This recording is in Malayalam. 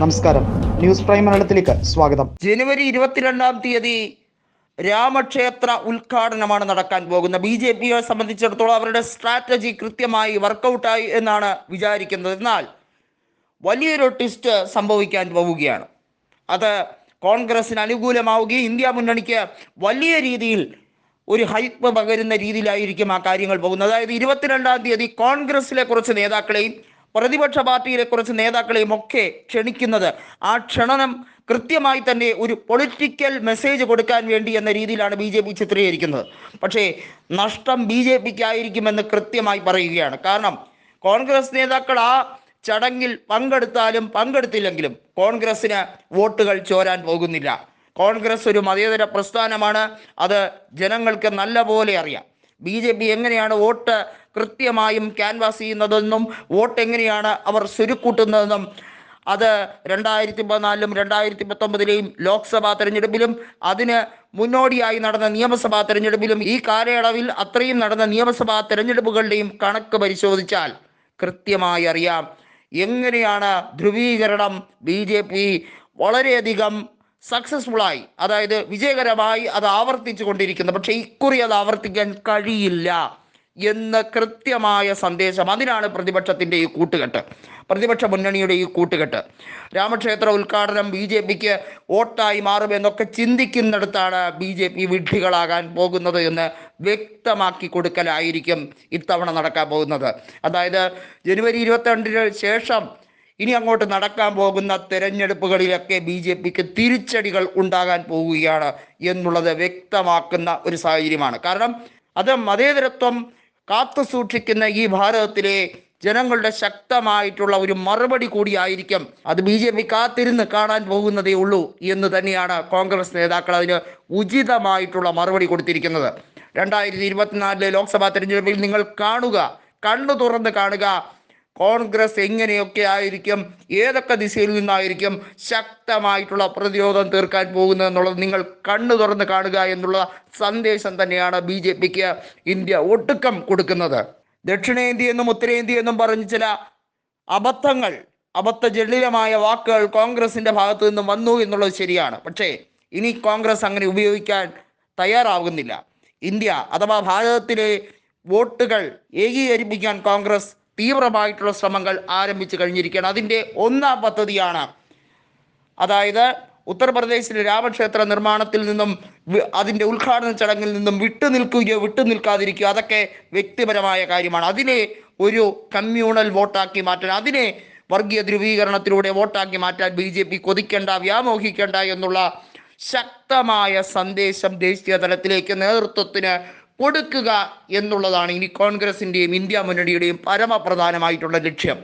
നമസ്കാരം. ന്യൂസ് പ്രൈം മലയാളത്തിലേക്ക് സ്വാഗതം. ജനുവരി ഇരുപത്തിരണ്ടാം തീയതി രാമക്ഷേത്ര ഉദ്ഘാടനമാണ് നടക്കാൻ പോകുന്നത്. ബി ജെ പിയെ സംബന്ധിച്ചിടത്തോളം അവരുടെ സ്ട്രാറ്റജി കൃത്യമായി വർക്കൗട്ടായി എന്നാണ് വിചാരിക്കുന്നത്. എന്നാൽ വലിയൊരു ട്വിസ്റ്റ് സംഭവിക്കാൻ പോവുകയാണ്. അത് കോൺഗ്രസിന് അനുകൂലമാവുകയും ഇന്ത്യ മുന്നണിക്ക് വലിയ രീതിയിൽ ഒരു ഹൈപ്പ് പകരുന്ന രീതിയിലായിരിക്കും ആ കാര്യങ്ങൾ പോകുന്നത്. അതായത് ഇരുപത്തിരണ്ടാം തീയതി കോൺഗ്രസിലെ കുറച്ച് നേതാക്കളെയും പ്രതിപക്ഷ പാർട്ടിയിലെ കുറച്ച് നേതാക്കളെയും ഒക്കെ ക്ഷണിക്കുന്നത്. ആ ക്ഷണനം കൃത്യമായി തന്നെ ഒരു പൊളിറ്റിക്കൽ മെസ്സേജ് കൊടുക്കാൻ വേണ്ടി എന്ന രീതിയിലാണ് ബി ജെ പി ചിത്രീകരിക്കുന്നത്. പക്ഷേ നഷ്ടം ബി ജെ പിക്ക് ആയിരിക്കുമെന്ന് കൃത്യമായി പറയുകയാണ്. കാരണം കോൺഗ്രസ് നേതാക്കൾ ആ ചടങ്ങിൽ പങ്കെടുത്താലും പങ്കെടുത്തില്ലെങ്കിലും കോൺഗ്രസിന് വോട്ടുകൾ ചോരാൻ പോകുന്നില്ല. കോൺഗ്രസ് ഒരു മതേതര പ്രസ്ഥാനമാണ്. അത് ജനങ്ങൾക്ക് നല്ല പോലെ അറിയാം. ബി ജെ പി എങ്ങനെയാണ് വോട്ട് കൃത്യമായും ക്യാൻവാസ് ചെയ്യുന്നതെന്നും വോട്ട് എങ്ങനെയാണ് അവർ സുരുക്കൂട്ടുന്നതെന്നും അത് രണ്ടായിരത്തി പതിനാലിലും രണ്ടായിരത്തി പത്തൊമ്പതിലെയും ലോക്സഭാ തെരഞ്ഞെടുപ്പിലും അതിന് മുന്നോടിയായി നടന്ന നിയമസഭാ തെരഞ്ഞെടുപ്പിലും ഈ കാലയളവിൽ അത്രയും നടന്ന നിയമസഭാ തെരഞ്ഞെടുപ്പുകളുടെയും കണക്ക് പരിശോധിച്ചാൽ കൃത്യമായി അറിയാം എങ്ങനെയാണ് ധ്രുവീകരണം ബി ജെ പി വളരെയധികം സക്സസ്ഫുള്ളായി അതായത് വിജയകരമായി അത് ആവർത്തിച്ചു കൊണ്ടിരിക്കുന്നു. പക്ഷേ ഇക്കുറി അത് ആവർത്തിക്കാൻ കഴിയില്ല എന്ന കൃത്യമായ സന്ദേശം. അതിനാണ് പ്രതിപക്ഷത്തിന്റെ ഈ കൂട്ടുകെട്ട്. പ്രതിപക്ഷ മുന്നണിയുടെ ഈ കൂട്ടുകെട്ട്. രാമക്ഷേത്ര ഉദ്ഘാടനം ബി ജെ പിക്ക് വോട്ടായി മാറുമെന്നൊക്കെ ചിന്തിക്കുന്നിടത്താണ് ബി ജെ പി വിഡ്ഢികളാകാൻ പോകുന്നത് എന്ന് വ്യക്തമാക്കി കൊടുക്കലായിരിക്കും ഇത്തവണ നടക്കാൻ പോകുന്നത്. അതായത് ജനുവരി ഇരുപത്തിരണ്ടിന് ശേഷം ഇനി അങ്ങോട്ട് നടക്കാൻ പോകുന്ന തെരഞ്ഞെടുപ്പുകളിലൊക്കെ ബി ജെ പിക്ക് തിരിച്ചടികൾ ഉണ്ടാകാൻ പോവുകയാണ് എന്നുള്ളത് വ്യക്തമാക്കുന്ന ഒരു സാഹചര്യമാണ്. കാരണം അത് മതേതരത്വം കാത്തു സൂക്ഷിക്കുന്ന ഈ ഭാരതത്തിലെ ജനങ്ങളുടെ ശക്തമായിട്ടുള്ള ഒരു മറുപടി കൂടിയായിരിക്കും അത് ബി ജെ പി കാത്തിരുന്ന് കാണാൻ പോകുന്നതേ ഉള്ളൂ എന്ന് തന്നെയാണ് കോൺഗ്രസ് നേതാക്കൾ അതിന് ഉചിതമായിട്ടുള്ള മറുപടി കൊടുത്തിരിക്കുന്നത്. രണ്ടായിരത്തി ഇരുപത്തിനാലിലെ ലോക്സഭാ തെരഞ്ഞെടുപ്പിൽ നിങ്ങൾ കാണുക കണ്ണു തുറന്ന് കാണുക കോൺഗ്രസ് എങ്ങനെയൊക്കെ ആയിരിക്കും ഏതൊക്കെ ദിശയിൽ നിന്നായിരിക്കും ശക്തമായിട്ടുള്ള പ്രതിരോധം തീർക്കാൻ പോകുന്നത് എന്നുള്ളത് നിങ്ങൾ കണ്ണു തുറന്ന് കാണുക എന്നുള്ള സന്ദേശം തന്നെയാണ് ബി ജെ പിക്ക് ഇന്ത്യ ഒടുക്കം കൊടുക്കുന്നത്. ദക്ഷിണേന്ത്യ എന്നും ഉത്തരേന്ത്യ എന്നും പറഞ്ഞ് ചില അബദ്ധങ്ങൾ അബദ്ധജടിലമായ വാക്കുകൾ കോൺഗ്രസിന്റെ ഭാഗത്തു നിന്നും വന്നു എന്നുള്ളത് ശരിയാണ്. പക്ഷേ ഇനി കോൺഗ്രസ് അങ്ങനെ ഉപയോഗിക്കാൻ തയ്യാറാകുന്നില്ല ഇന്ത്യ അഥവാ ഭാരതത്തിലെ വോട്ടുകൾ ഏകീകരിപ്പിക്കാൻ കോൺഗ്രസ് തീവ്രമായിട്ടുള്ള ശ്രമങ്ങൾ ആരംഭിച്ചു കഴിഞ്ഞിരിക്കുകയാണ്. അതിന്റെ ഒന്നാം പദ്ധതിയാണ്. അതായത് ഉത്തർപ്രദേശിലെ രാമക്ഷേത്ര നിർമ്മാണത്തിൽ നിന്നും അതിന്റെ ഉദ്ഘാടന ചടങ്ങിൽ നിന്നും വിട്ടു നിൽക്കുകയോ വിട്ടു നിൽക്കാതിരിക്കുകയോ അതൊക്കെ വ്യക്തിപരമായ കാര്യമാണ്. അതിനെ ഒരു കമ്മ്യൂണൽ വോട്ടാക്കി മാറ്റാൻ അതിനെ വർഗീയ ധ്രുവീകരണത്തിലൂടെ വോട്ടാക്കി മാറ്റാൻ ബി ജെ പി കൊതിക്കേണ്ട വ്യാമോഹിക്കേണ്ട എന്നുള്ള ശക്തമായ സന്ദേശം ദേശീയ തലത്തിലേക്ക് നേതൃത്വത്തിന് കൊടുക്കുക എന്നുള്ളതാണ് ഇനി കോൺഗ്രസിന്റെയും ഇന്ത്യ മുന്നണിയുടെയും പരമപ്രധാനമായിട്ടുള്ള ലക്ഷ്യം.